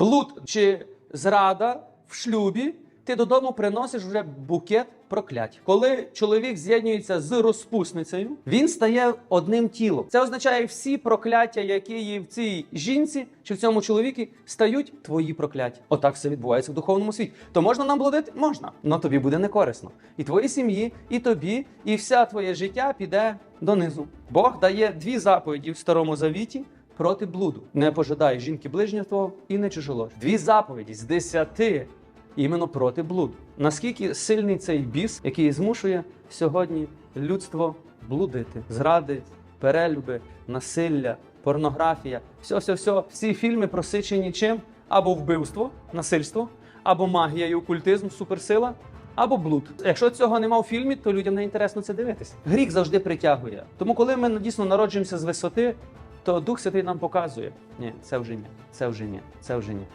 Блуд чи зрада в шлюбі, ти додому приносиш вже букет проклять. Коли чоловік з'єднується з розпусницею, він стає одним тілом. Це означає, всі прокляття, які є в цій жінці чи в цьому чоловікі, стають твої прокляття. Отак все відбувається в духовному світі. То можна нам блудити? Можна, але тобі буде не корисно. І твоїй сім'ї, і тобі, і все твоє життя піде донизу. Бог дає дві заповіді в старому завіті. Проти блуду не пожадай жінки ближнього твого і не чужолож. Дві заповіді з десяти іменно проти блуду. Наскільки сильний цей біс, який змушує сьогодні людство блудити, зради, перелюби, насилля, порнографія, все, все, все. Всі фільми просичені чим? Або вбивство, насильство, або магія і окультизм, суперсила, або блуд. Якщо цього нема в фільмі, то людям не інтересно це дивитися. Гріх завжди притягує. Тому, коли ми дійсно народжуємося з висоти, то Дух Святий нам показує: ні, це вже ні, це вже ні, це вже ні.